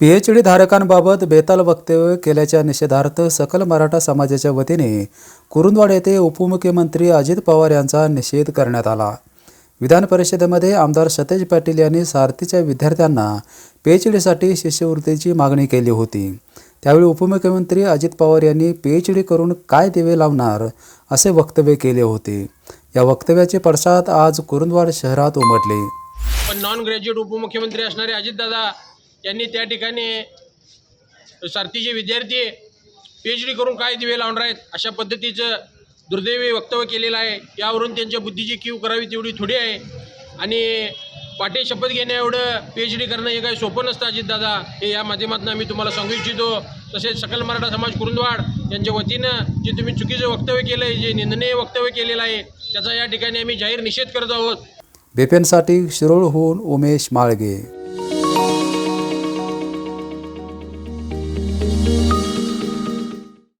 PhD धारकांबाबत बेताल वक्तव्य केल्याच्या निषेधार्थ सकल मराठा समाजाच्या वतीने कुरुंदवाड येथे उपमुख्यमंत्री अजित पवार यांचा निषेध करण्यात आला. विधान परिषदेमध्ये आमदार सतेज पाटील यांनी सारथीच्या विद्यार्थ्यांना पीएचडीसाठी शिष्यवृत्तीची मागणी केली होती. त्यावेळी उपमुख्यमंत्री अजित पवार यांनी पीएचडी करून काय दिवे लावणार असे वक्तव्य केले होते. या वक्तव्याचे पडसाद आज कुरुंदवाड शहरात उमटले. पण नॉन ग्रॅज्युएट उपमुख्यमंत्री असणारे अजितदादा त्यांनी त्या ठिकाणी सारथीचे विद्यार्थी पी एच डी करून काय दिवे लावणार आहेत अशा पद्धतीचं दुर्दैवी वक्तव्य केलेलं आहे. यावरून त्यांच्या बुद्धीची कीव करावी तेवढी थोडी आहे. आणि पाठी शपथ घेण्या एवढं पी एच डी करणं हे काही सोपं नसतं अजितदादा. हे या माध्यमातून आम्ही तुम्हाला सांगू इच्छितो. तसेच सकल मराठा समाज कुरुंदवाड यांच्या वतीनं जे तुम्ही चुकीचं वक्तव्य केलं आहे जे निंदनीय वक्तव्य केलेलं आहे त्याचा या ठिकाणी आम्ही जाहीर निषेध करत आहोत. बेपेनसाठी शिरोळहून उमेश माळगे.